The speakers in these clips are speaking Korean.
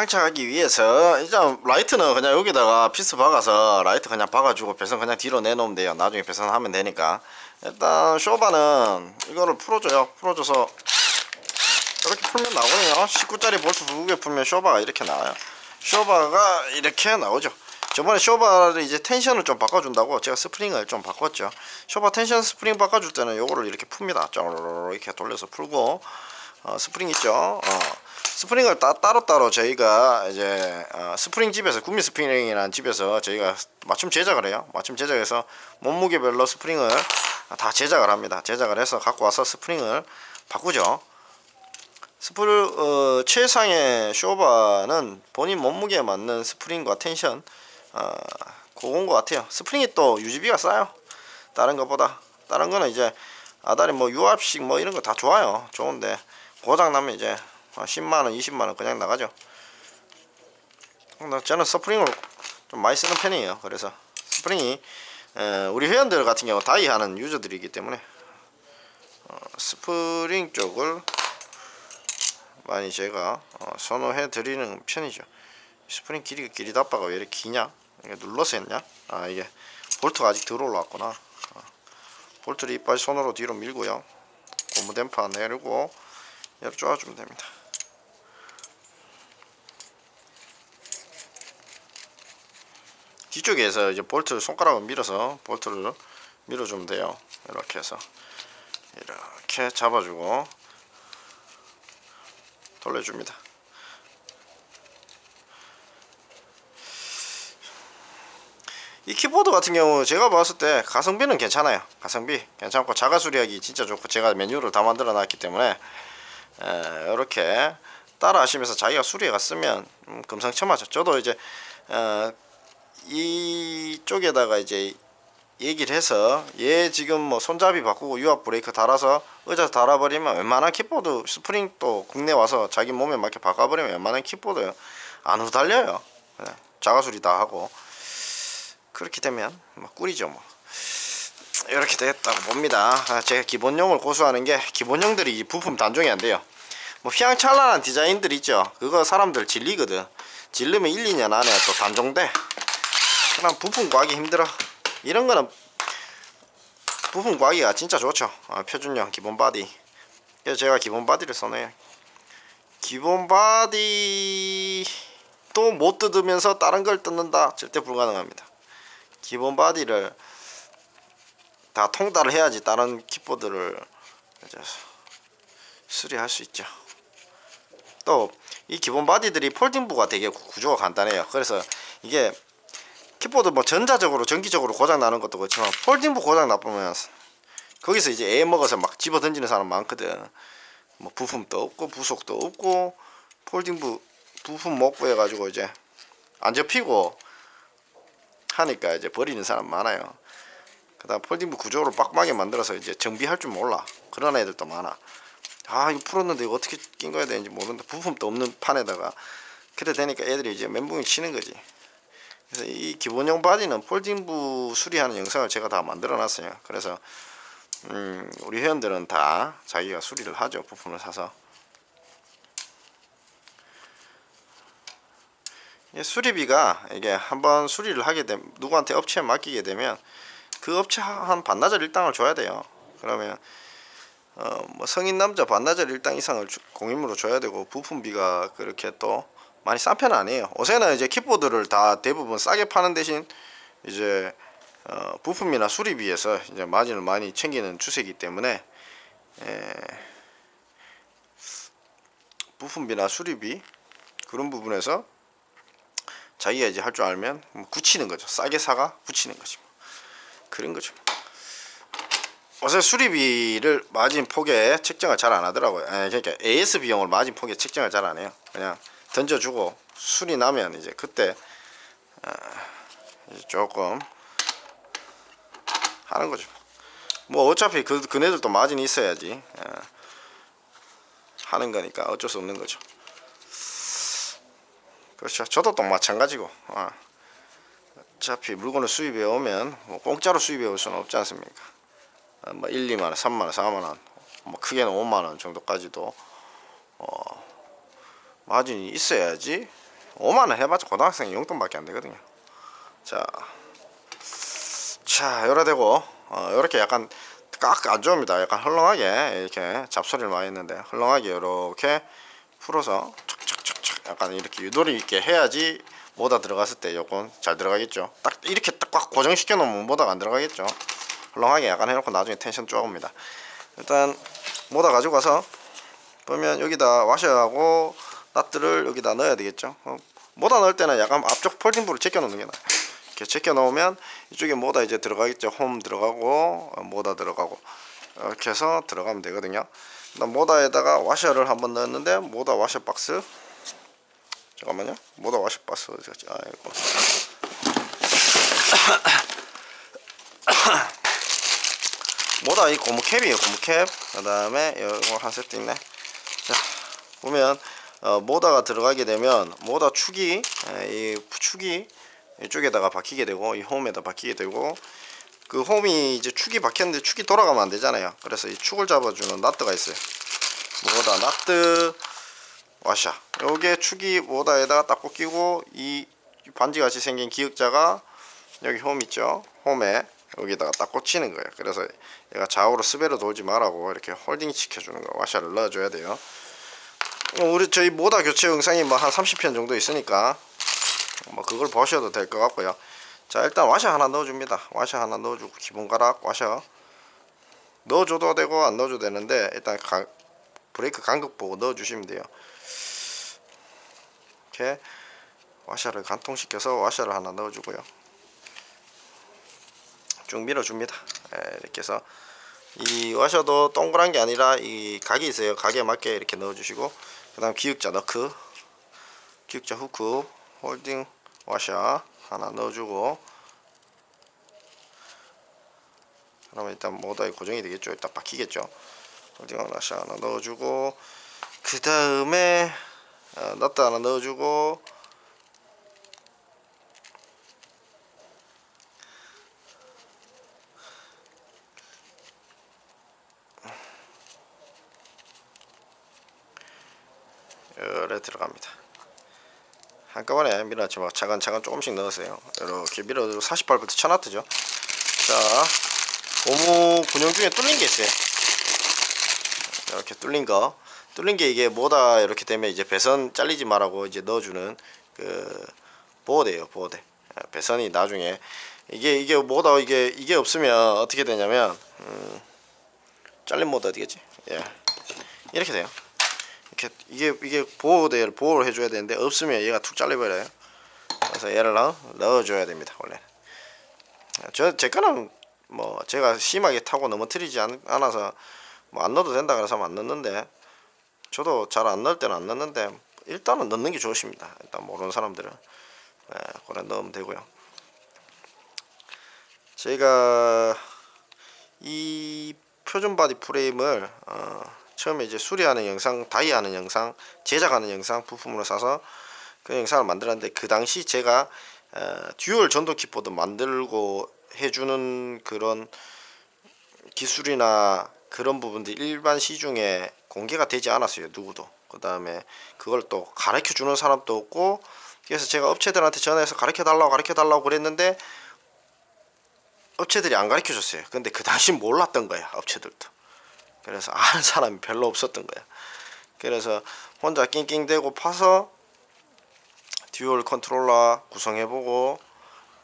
장착하기 위해서 일단 라이트는 그냥 여기다가 피스 박아서 라이트 그냥 박아주고 배선 그냥 뒤로 내놓으면 돼요. 나중에 배선하면 되니까. 일단 쇼바는 이거를 풀어줘요. 풀어줘서 이렇게 풀면 나오거든요 19짜리 볼트 두개 풀면 쇼바가 이렇게 나와요. 쇼바가 이렇게 나오죠. 저번에 쇼바를 이제 텐션을 좀 바꿔준다고 제가 스프링을 좀 바꿨죠. 쇼바 텐션 스프링 바꿔줄 때는 요거를 이렇게 풉니다. 쪼르르 이렇게 돌려서 풀고 어, 스프링 있죠? 어, 스프링을 따, 따로따로 저희가 이제 어, 스프링 집에서 구미 스프링이라는 집에서 저희가 맞춤 제작을 해요. 맞춤 제작해서 몸무게별로 스프링을 다 제작을 합니다. 제작을 해서 갖고 와서 스프링을 바꾸죠. 스프를 어, 최상의 쇼바는 본인 몸무게에 맞는 스프링과 텐션 어, 그건 것 같아요. 스프링이 또 유지비가 싸요. 다른 것보다. 다른 거는 이제 아다리 뭐 유압식 뭐 이런 거 다 좋아요. 좋은데 고장 나면 이제 10만 원, 20만 원 그냥 나가죠. 나 저는 스프링을 좀 많이 쓰는 편이에요. 그래서 스프링이 에, 우리 회원들 같은 경우 다이 하는 유저들이기 때문에 어, 스프링 쪽을 많이 제가 어, 선호해 드리는 편이죠. 스프링 길이가 길이 다빠가 왜 이렇게 기냐? 이게 눌러서 했냐? 아 이게 볼트가 아직 덜 올라왔구나. 어, 볼트를 이빨 손으로 뒤로 밀고요. 고무 댐퍼 내리고 얘를 쪼아주면 됩니다. 뒤쪽에서 이제 볼트를 손가락을 밀어서 볼트를 밀어주면 돼요. 이렇게 해서 이렇게 잡아주고 돌려줍니다. 이 키보드 같은 경우 제가 봤을 때 가성비는 괜찮아요. 가성비 괜찮고 자가 수리하기 진짜 좋고 제가 메뉴를 다 만들어 놨기 때문에 이렇게 따라 하시면서 자기가 수리해 갔으면 음, 금상첨화죠. 저도 이제 어, 이쪽에다가 이제 얘기를 해서 얘 지금 뭐 손잡이 바꾸고 유압 브레이크 달아서 의자 달아버리면 웬만한 키보드 스프링 또 국내 와서 자기 몸에 맞게 바꿔버리면 웬만한 키보드 안 후달려요. 그냥 자가수리 다 하고 그렇게 되면 뭐 꿀이죠 뭐. 이렇게 됐다고 봅니다. 아, 제가 기본용을 고수하는 게 기본용들이 이 부품 단종이 안 돼요. 뭐 휘황찬란한 디자인들 있죠. 그거 사람들 질리거든. 질르면 1, 2년 안에 또 단종돼. 그럼 부품 구하기 힘들어. 이런 거는 부품 구하기가 진짜 좋죠. 아, 표준형 기본 바디. 그래서 제가 기본 바디를 써내요. 기본 바디 또 못 뜯으면서 다른 걸 뜯는다 절대 불가능합니다. 기본 바디를 다 통달을 해야지 다른 키보드를 수리할 수 있죠. 또 이 기본 바디들이 폴딩부가 되게 구조가 간단해요. 그래서 이게 키보드 뭐 전자적으로 전기적으로 고장 나는 것도 그렇지만 폴딩부 고장 나쁘면 거기서 이제 애 먹어서 막 집어 던지는 사람 많거든. 뭐 부품도 없고 부속도 없고 폴딩부 부품 먹고 해가지고 이제 안 접히고 하니까 이제 버리는 사람 많아요. 그다음 폴딩부 구조를 빡빡하게 만들어서 이제 정비할 줄 몰라 그런 애들도 많아. 아 이거 풀었는데 이거 어떻게 낀 거야 되는지 모르는데 부품도 없는 판에다가 그래 되니까 애들이 이제 멘붕이 치는 거지. 그래서 이 기본용 바디는 폴딩부 수리하는 영상을 제가 다 만들어 놨어요. 그래서 음, 우리 회원들은 다 자기가 수리를 하죠. 부품을 사서. 이 수리비가 이게 한번 수리를 하게 되면 누구한테 업체에 맡기게 되면 그 업체 한 반나절 일당을 줘야 돼요. 그러면 어 뭐 성인 남자 반나절 일당 이상을 주- 공임으로 줘야 되고 부품비가 그렇게 또 많이 싼 편은 아니에요. 요새는 이제 키보드를 다 대부분 싸게 파는 대신 이제 어 부품이나 수리비에서 이제 마진을 많이 챙기는 추세이기 때문에 에 부품비나 수리비 그런 부분에서 자기가 이제 할 줄 알면 뭐 굳히는 거죠. 싸게 사가 굳히는. 뭐. 그런 거죠. 요새 수리비를 마진 폭에 책정을 잘 안 하더라고요. 에, 그러니까 AS 비용을 마진 폭에 책정을 잘 안 해요. 그냥 던져주고 수리 나면 이제 그때 어, 조금 하는 거죠. 뭐 어차피 그 그네들도 마진이 있어야지 에, 하는 거니까 어쩔 수 없는 거죠. 그렇죠. 저도 또 마찬가지고. 어. 어차피 물건을 수입해 오면 뭐 공짜로 수입해 올 수는 없지 않습니까? 어, 뭐 1, 2만 원, 3만 원, 4만 원, 뭐 크게는 5만 원 정도까지도 어, 마진이 있어야지 5만 원 해봤자 고등학생 용돈밖에 안 되거든요 자, 자 요래 되고 어, 요렇게 약간 깍안 좋습니다 약간 헐렁하게 이렇게 잡소리를 많이 했는데 헐렁하게 이렇게 풀어서 척척척척 약간 이렇게 유도리 있게 해야지 모다 들어갔을 때 요건 잘 들어가겠죠. 딱 이렇게 딱 꽉 고정시켜 놓으면 모다가 안 들어가겠죠. 헐렁하게 약간 해놓고 나중에 텐션 쫙 옵니다. 일단 모다 가지고 가서 보면 여기다 와셔하고 나트를 여기다 넣어야 되겠죠. 어, 모다 넣을 때는 약간 앞쪽 폴딩부를 제껴 놓는 게 나아요. 이렇게 제껴 놓으면 이쪽에 모다 이제 들어가겠죠. 홈 들어가고 어, 모다 들어가고. 이렇게 해서 들어가면 되거든요. 모다에다가 와셔를 한번 넣었는데 모다 와셔 박스 잠깐만요. 박스 어디 갔지? 아 이거 모다? 이 고무캡이에요 고무캡. 그 다음에 이거 한 세트 있네. 자 보면 어, 모다가 들어가게 되면 모다 축이 에, 이 축이 이쪽에다가 박히게 되고 이 홈에다 박히게 되고 그 홈이 이제 축이 박혔는데 축이 돌아가면 안 되잖아요. 그래서 이 축을 잡아주는 나트가 있어요. 모다? 나트 와샤. 요게 축이 모다에다가 딱 꽂히고 이 반지 같이 생긴 기역자가 여기 홈 있죠? 홈에 여기다가 딱 꽂히는 거예요. 그래서 얘가 좌우로 스베로 돌지 말라고 이렇게 홀딩 시켜주는 거 와샤를 넣어줘야 돼요. 어, 우리 저희 모다 교체 영상이 뭐 한 30편 정도 있으니까 뭐 그걸 보셔도 될 것 같고요. 자 일단 와샤 하나 넣어줍니다. 와샤 하나 넣어주고 기본 가락 와샤 넣어줘도 되고 안 넣어줘도 되는데 일단 가, 브레이크 간격 보고 넣어주시면 돼요 이렇게 와샤를 간통시켜서 와샤를 하나 넣어주고요. 쭉 밀어줍니다. 예, 이렇게 해서 이 와셔도 동그란 게 아니라 이 각이 있어요. 각에 맞게 이렇게 넣어주시고 그 다음 기역자 너크 기역자 후크 홀딩 와셔 하나 넣어주고 그러면 일단 모다에 고정이 되겠죠? 일단 박히겠죠? 홀딩 와셔 하나 넣어주고 그 다음에 어, 너트 하나 넣어주고 열에 들어갑니다. 한꺼번에 밀어넣지 마 차근차근 조금씩 넣으세요. 이렇게 밀어도 48부터 쳐놨죠. 자, 고무 군용 중에 뚫린 게 있어요. 이렇게 뚫린 거, 뚫린 게 이게 뭐다 이렇게 되면 이제 배선 잘리지 말라고 이제 넣어주는 그 보호대예요, 보호대. 아, 배선이 나중에 이게 이게 뭐다 이게 이게 없으면 어떻게 되냐면 음, 잘린 모드 어디겠지? 예, 이렇게 돼요. 이렇게 이게 이게 보호대를 보호를 해줘야 되는데 없으면 얘가 툭 잘려버려요. 그래서 얘를 넣어 넣어줘야 됩니다 원래. 저제 거는 뭐 제가 심하게 타고 넘어뜨리지 않, 않아서 뭐 안 넣어도 된다 그래서 안 넣는데 저도 잘 안 넣을 때는 안 넣는데 일단은 넣는 게 좋습니다. 일단 모르는 사람들은 네, 그래 넣으면 되고요. 제가 이 표준 바디 프레임을 어, 처음에 이제 수리하는 영상, 다이하는 영상, 제작하는 영상 부품으로 사서 그 영상을 만들었는데 그 당시 제가 어, 듀얼 전동 킥보드 만들고 해주는 그런 기술이나 그런 부분들이 일반 시중에 공개가 되지 않았어요 누구도. 그 다음에 그걸 또 가르쳐 주는 사람도 없고 그래서 제가 업체들한테 전화해서 가르쳐 달라고 가르쳐 달라고 그랬는데 업체들이 안 가르쳐 줬어요. 근데 그 당시 몰랐던 거야 업체들도. 그래서 아는 사람이 별로 없었던 거야. 그래서 혼자 낑낑대고 파서 듀얼 컨트롤러 구성해보고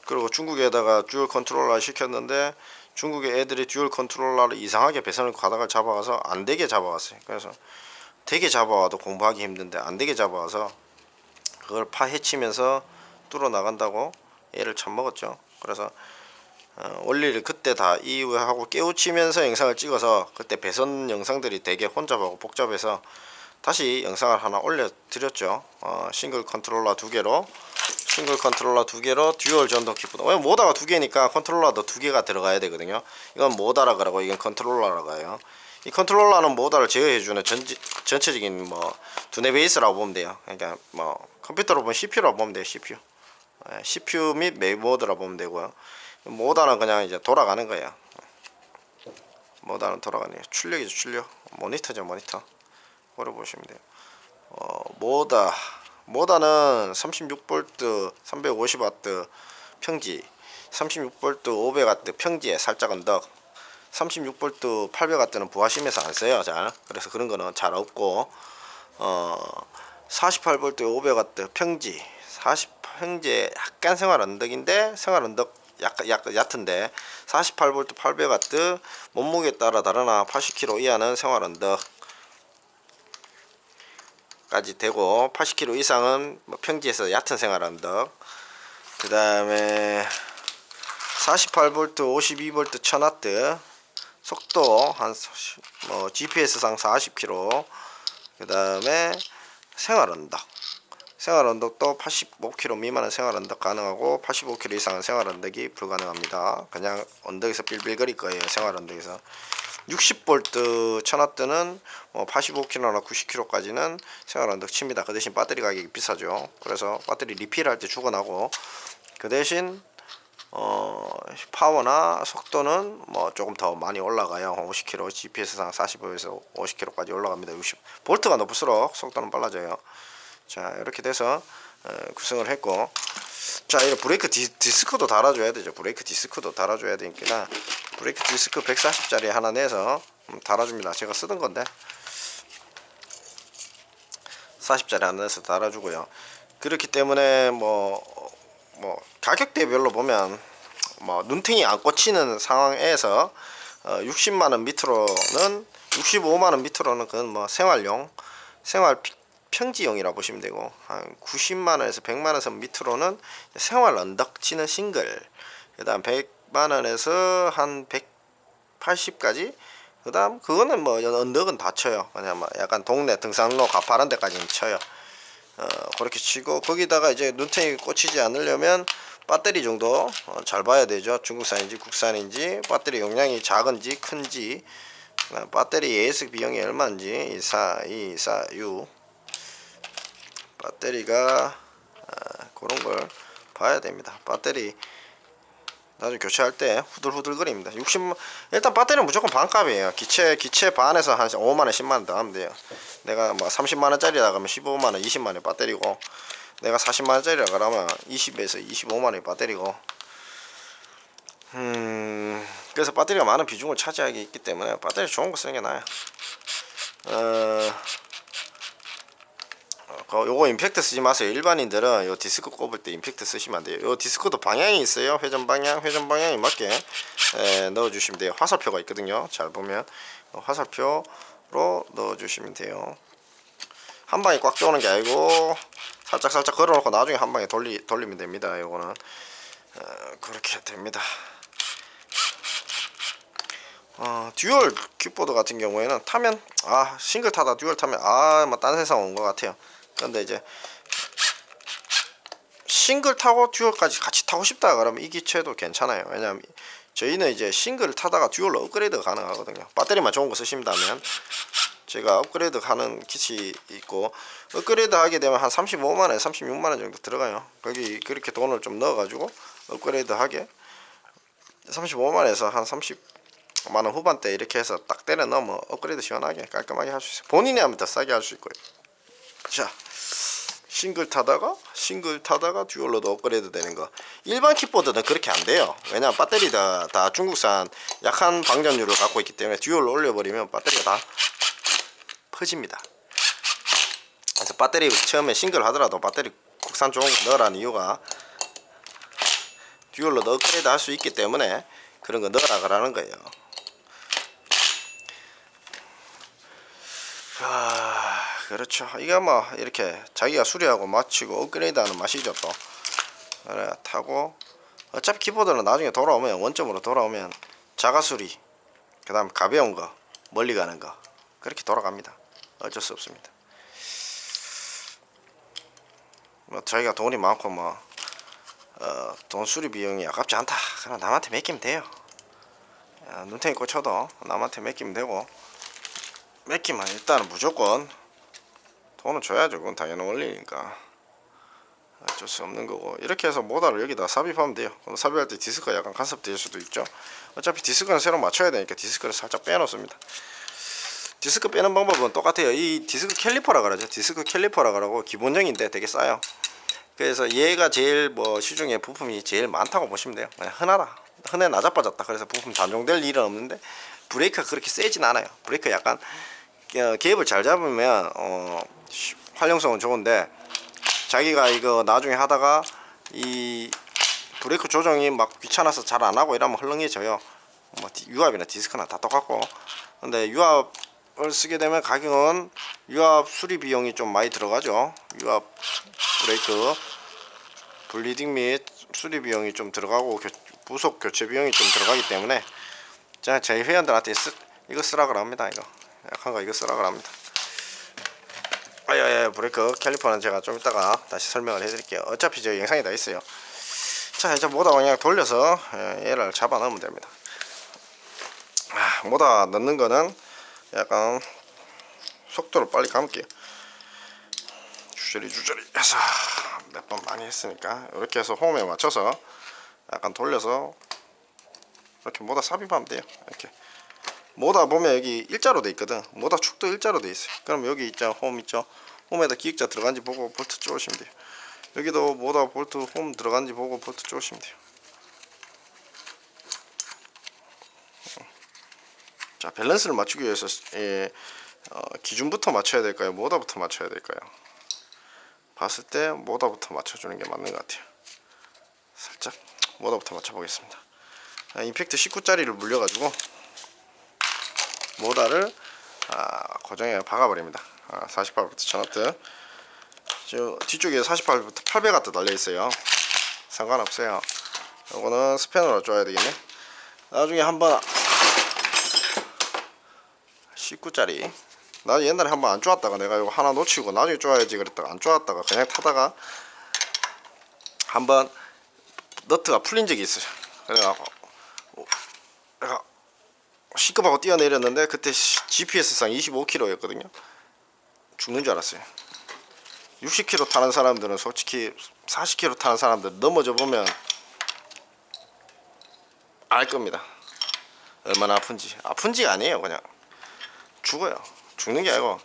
그리고 중국에다가 듀얼 컨트롤러 시켰는데 중국의 애들이 듀얼 컨트롤러를 이상하게 배선을 가다가 잡아가서 안 되게 잡아왔어요. 그래서 되게 잡아와도 공부하기 힘든데 안 되게 잡아와서 그걸 파헤치면서 뚫어 나간다고 애를 참 먹었죠. 그래서 어, 원리를 그때 다 이해하고 깨우치면서 영상을 찍어서 그때 배선 영상들이 되게 혼잡하고 복잡해서 다시 영상을 하나 올려드렸죠 어, 싱글 컨트롤러 두 개로 싱글 컨트롤러 두 개로 듀얼 전동 키보드 왜 모다가 두 개니까 컨트롤러도 두 개가 들어가야 되거든요 이건 모다라 그러고 이건 컨트롤러라고 해요 이 컨트롤러는 모다를 제어해주는 전, 전체적인 뭐 두뇌 베이스라고 보면 돼요 그러니까 뭐 컴퓨터로 보면 CPU라고 보면 돼요 CPU 예, CPU 및 메인보드라고 보면 되고요 모다는 그냥 이제 돌아가는 거야. 모다는 돌아가네. 출력이죠, 출력. 모니터죠, 모니터. 그래 보시면 돼요. 어, 모다, 모다는 36V 350W 평지 36V 500W 평지에 살짝 언덕 36V 800W는 부하심에서 안 써요 잘. 그래서 그런 거는 잘 없고 어 48V 500W 평지 40 평지에 약간 생활 언덕인데 생활 언덕 약간 약간 얕은데 48V 800W 몸무게 따라 다르나 80kg 이하는 생활 언덕 까지 되고 80kg 이상은 뭐 평지에서 얕은 생활 언덕 그 다음에 48V 52V 1000W 속도 한뭐 GPS상 40km 그 다음에 생활 언덕 생활 언덕도 85km 미만은 생활 언덕 가능하고 85km 이상은 생활 언덕이 불가능합니다. 그냥 언덕에서 빌빌거릴 거예요 생활 언덕에서 60V 1000W는 뭐 85km나 90km까지는 생활 언덕 칩니다 그 대신 배터리 가격이 비싸죠 그래서 배터리 리필할 때 죽어나고 그 대신 어, 파워나 속도는 뭐 조금 더 많이 올라가요. 50km, GPS상 45에서 50km까지 올라갑니다. 60 볼트가 높을수록 속도는 빨라져요. 자 이렇게 돼서 어, 구성을 했고 자 이런 브레이크 디, 디스크도 달아줘야 되죠. 브레이크 디스크도 달아줘야 되니까 브레이크 디스크 140짜리 하나 내서 음, 달아줍니다. 제가 쓰던 건데 40짜리 하나 내서 달아주고요. 그렇기 때문에 뭐 뭐 가격대별로 보면 뭐 눈탱이 안 꽂히는 상황에서 어 60만 원 밑으로는 65만 원 밑으로는 그건 뭐 생활용 생활 피- 평지용이라 보시면 되고 한 90만 원에서 100만 원선 밑으로는 생활 언덕 치는 싱글 그 다음 100 만 원에서 한 180까지? 그다음 그거는 뭐 언덕은 다 쳐요. 그냥 뭐 약간 동네 등산로 가파른 데까지는 쳐요. 어, 그렇게 치고 거기다가 이제 눈탱이 꽂히지 않으려면 배터리 정도 어, 잘 봐야 되죠. 중국산인지 국산인지 배터리 용량이 작은지 큰지 어, 배터리 AS 비용이 얼마인지 2, 4, 2, 4, 6 배터리가 어, 그런 걸 봐야 됩니다. 배터리 나중에 교체할 때 후들후들거립니다. 60만 일단 배터리는 무조건 반값이에요. 기체 기체 반에서 한 5만 원 10만 원 더 하면 돼요. 내가 뭐 30만 원짜리라 그러면 15만 원 20만 원 배터리고 내가 40만 원짜리라 그러면 20에서 25만 원이 배터리고. 음 그래서 배터리가 많은 비중을 차지하기 있기 때문에 배터리 좋은 거 쓰는 게 나아요. 어, 어, 요거 임팩트 쓰지 마세요. 일반인들은 요 디스크 꼽을 때 임팩트 쓰시면 안 돼요. 요 디스크도 방향이 있어요. 회전 방향, 회전 방향에 맞게 에, 넣어 주시면 돼요. 화살표가 있거든요. 잘 보면 어, 화살표로 넣어 주시면 돼요. 한 방에 꽉 조는 게 아니고 살짝 살짝 걸어 놓고 나중에 한 방에 돌리 돌리면 됩니다. 요거는 어, 그렇게 됩니다. 어, 듀얼 킥보드 같은 경우에는 타면 아 싱글 타다 듀얼 타면 아뭐딴 세상 온 것 같아요. 근데 이제 싱글 타고 듀얼까지 같이 타고 싶다 그러면 이 기체도 괜찮아요. 왜냐면 저희는 이제 싱글 타다가 듀얼로 업그레이드가 가능하거든요. 배터리만 좋은 거 쓰신다면 제가 업그레이드 하는 기치 있고 업그레이드 하게 되면 한 35만 원, 36만 원 정도 들어가요. 거기 그렇게 돈을 좀 넣어 가지고 업그레이드 하게 35만 원에서 한 30만 원 후반대 이렇게 해서 딱 때려 넣으면 업그레이드 시원하게 깔끔하게 할 수 있어요. 본인이 하면 더 싸게 할 수 있고요. 자 싱글 타다가 싱글 타다가 듀얼로도 업그레이드 되는 거. 일반 킥보드는 그렇게 안 돼요. 왜냐면 배터리 다, 다 중국산 약한 방전율을 갖고 있기 때문에 듀얼로 올려버리면 배터리가 다 퍼집니다. 그래서 배터리 처음에 싱글 하더라도 배터리 국산 좋은 거 넣으라는 이유가 듀얼로도 업그레이드 할 수 있기 때문에 그런 거 넣으라 그러는 거예요. 아, 그렇죠. 이게 뭐 이렇게 자기가 수리하고 마치고 업그레이드 하는 맛이죠 또. 그래 타고 어차피 키보드는 나중에 돌아오면 원점으로 돌아오면 자가 수리, 그 다음 가벼운 거, 멀리 가는 거 그렇게 돌아갑니다. 어쩔 수 없습니다. 뭐 자기가 돈이 많고 뭐 어, 돈 수리 비용이 아깝지 않다. 그럼 남한테 맡기면 돼요. 야, 눈탱이 꽂혀도 남한테 맡기면 되고 맡기면 일단은 무조건 돈을 줘야죠. 그건 당연한 원리니까 어쩔 수 없는 거고 이렇게 해서 모달을 여기다 삽입하면 돼요. 그럼 삽입할 때 디스크가 약간 간섭될 수도 있죠. 어차피 디스크는 새로 맞춰야 되니까 디스크를 살짝 빼놓습니다. 디스크 빼는 방법은 똑같아요. 이 디스크 캘리퍼라 그러죠. 디스크 캘리퍼라 그러고 기본형인데 되게 싸요. 그래서 얘가 제일 뭐 시중에 부품이 제일 많다고 보시면 돼요. 그냥 흔하다. 흔해 낮아빠졌다. 그래서 부품 단종될 일은 없는데 브레이크가 그렇게 세진 않아요. 브레이크 약간 어, 갭을 잘 잡으면 어, 쉬- 활용성은 좋은데 자기가 이거 나중에 하다가 이 브레이크 조정이 막 귀찮아서 잘 안 하고 이러면 헐렁해져요. 뭐 디- 유압이나 디스크나 다 똑같고. 근데 유압을 쓰게 되면 가격은 유압 수리 비용이 좀 많이 들어가죠. 유압 브레이크 블리딩 및 수리 비용이 좀 들어가고 교, 부속 교체 비용이 좀 들어가기 때문에 제가 제 회원들한테 쓰, 이거 쓰라 그럽니다. 이거 약한 거 이거 쓰라 그럽니다. 아야야 브레이크 캘리퍼는 제가 좀 이따가 다시 설명을 해드릴게요. 어차피 저 영상이 다 있어요. 자 이제 모다 그냥 돌려서 예, 얘를 잡아 넣으면 됩니다. 아, 모다 넣는 거는 약간 속도를 빨리 감을게요. 주저리 주저리 해서 몇 번 많이 했으니까 이렇게 해서 홈에 맞춰서 약간 돌려서 이렇게 모다 삽입하면 돼요. 이렇게 모다 보면 여기 일자로 돼 있거든. 모다 축도 일자로 돼 있어요. 그럼 여기 있죠, 홈 있죠. 홈에다 기획자 들어간지 보고 볼트 쪼으시면 돼요. 여기도 모다 볼트 홈 들어간지 보고 볼트 쪼으시면 돼요. 자 밸런스를 맞추기 위해서 예, 어, 기준부터 맞춰야 될까요? 모다부터 맞춰야 될까요? 봤을 때 모다부터 맞춰주는 게 맞는 것 같아요. 살짝 모다부터 맞춰보겠습니다. 아, 임팩트 19짜리를 물려가지고 모다를 아, 고정에 박아버립니다. 아, 48부터 1000W. 저 뒤쪽에 48부터 800W 달려 있어요. 상관없어요. 요거는 스패너로 줘야 되겠네. 나중에 한번 19짜리 나 옛날에 한번 안 좋았다가 내가 이거 하나 놓치고 나중에 좋아야지 그랬다가 안 좋았다가 그냥 타다가 한번 너트가 풀린 적이 있어요 내가 시급하고 뛰어내렸는데 그때 GPS상 25km였거든요. 죽는 줄 알았어요. 60km 타는 사람들은 솔직히 40km 타는 사람들 넘어져 보면 알 겁니다. 얼마나 아픈지. 아픈지가 아니에요 그냥. 죽어요. 죽는 게 아니고.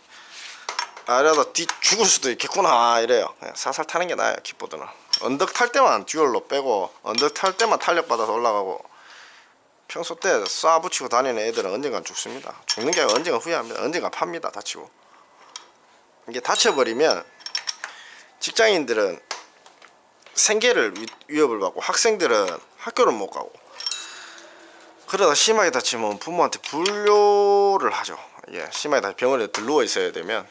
아 이러다 뒤 죽을 수도 있겠구나 이래요. 살살 타는 게 나아요 킥보드는. 언덕 탈 때만 듀얼로 빼고 언덕 탈 때만 탄력 받아서 올라가고 평소 때 쏴 붙이고 다니는 애들은 언젠간 죽습니다. 죽는 게 언젠간 후회합니다. 언젠간 팝니다 다치고. 이게 다쳐버리면 직장인들은 생계를 위- 위협을 받고 학생들은 학교를 못 가고 그러다 심하게 다치면 부모한테 불료를 하죠. 예, 심하게 다치 병원에 들누워 있어야 되면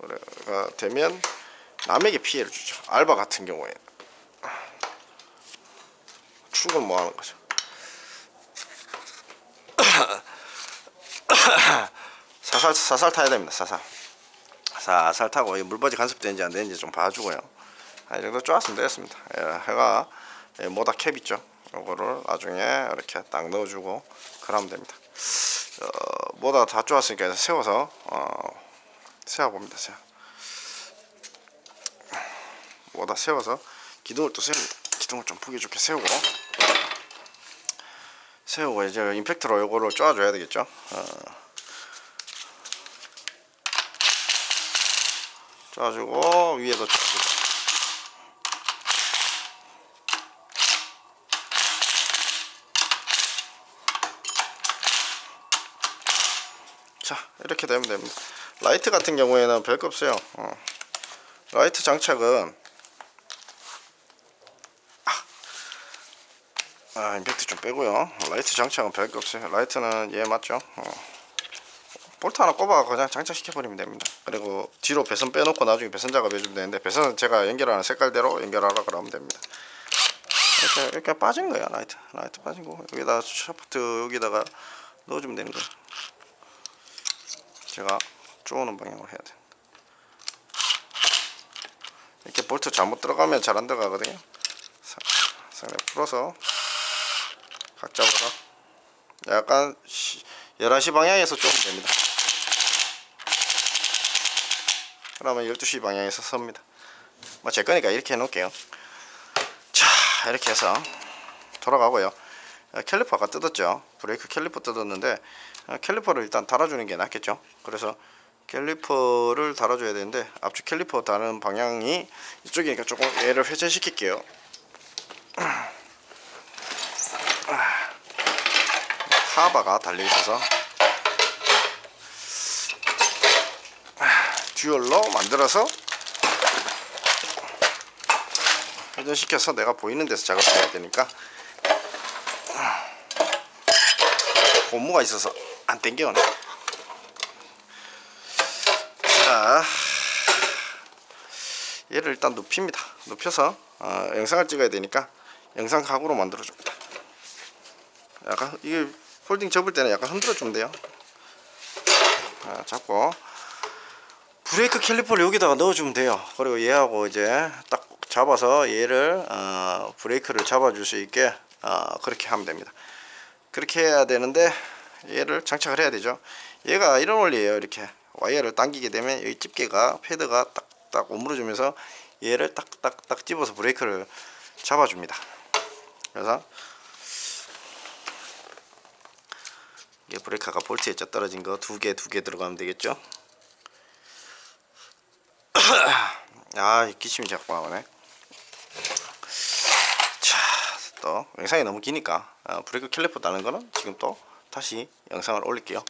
그래가 되면 남에게 피해를 주죠. 알바 같은 경우에 출근 뭐 하는 거죠. 사살 사살 타야 됩니다. 사살 사살 타고 이 물바지 간섭되는지 안 되는지 좀 봐주고요. 아, 이 정도 쪼았으면 되겠습니다. 예, 해가 예, 모다 캡 있죠. 요거를 나중에 이렇게 딱 넣어주고 그러면 됩니다. 어, 모다 다 쪼았으니까 세워서 어, 세워 봅니다. 세워. 모다 세워서 기둥을 또 세웁니다. 기둥을 좀 보기 좋게 세우고 세우고 이제 임팩트로 요거를 쪼아줘야 되겠죠. 어. 쪼아주고 위에도 쪼아주고 자 이렇게 되면 됩니다 라이트 같은 경우에는 별거 없어요 어. 라이트 장착은 아 임팩트 좀 빼고요. 라이트 장착은 별거 없어요. 라이트는 얘 맞죠? 어. 볼트 하나 꼽아 그냥 장착시켜 버리면 됩니다. 그리고 뒤로 배선 빼놓고 나중에 배선 작업해주면 되는데 배선은 제가 연결하는 색깔대로 연결하라 그러면 됩니다. 이렇게 이렇게 빠진 거야 라이트. 라이트 빠진 거. 여기다 샤프트 여기다가 넣어주면 되는 거예요. 제가 쪼는 방향으로 해야 돼. 이렇게 볼트 잘못 들어가면 잘 안 들어가거든요. 사- 상당히 풀어서 각 잡아서 약간 시, 11시 방향에서 쪼면 됩니다. 그러면 12시 방향에서 섭니다. 뭐 제 거니까 이렇게 해 놓을게요. 자, 이렇게 해서 돌아가고요. 어, 캘리퍼 아까 뜯었죠 브레이크 캘리퍼 뜯었는데 어, 캘리퍼를 일단 달아주는 게 낫겠죠 그래서 캘리퍼를 달아줘야 되는데 앞쪽 캘리퍼 다는 방향이 이쪽이니까 조금 얘를 회전시킬게요 하바가 달려 있어서 듀얼로 만들어서 회전시켜서 내가 보이는 데서 작업해야 되니까 고무가 있어서 안 땡겨오네. 자 얘를 일단 눕힙니다. 눕혀서 어, 영상을 찍어야 되니까 영상 각으로 만들어 줍니다. 약간 이게 폴딩 접을 때는 약간 흔들어 주면 돼요 자, 잡고 브레이크 캘리퍼를 여기다가 넣어주면 돼요. 그리고 얘하고 이제 딱 잡아서 얘를 어, 브레이크를 잡아줄 수 있게 어, 그렇게 하면 됩니다. 그렇게 해야 되는데 얘를 장착을 해야 되죠. 얘가 이런 원리예요. 이렇게 와이어를 당기게 되면 여기 집게가 패드가 딱딱 오므려주면서 얘를 딱딱딱 집어서 브레이크를 잡아줍니다. 그래서 이게 브레이크가 볼트에 있죠. 떨어진 거 두 개 두 개 들어가면 되겠죠. 아, 이 기침이 자꾸 나오네. 자, 또 영상이 너무 기니까 어, 브레이크 캘리퍼 다는 거는 지금 또 다시 영상을 올릴게요.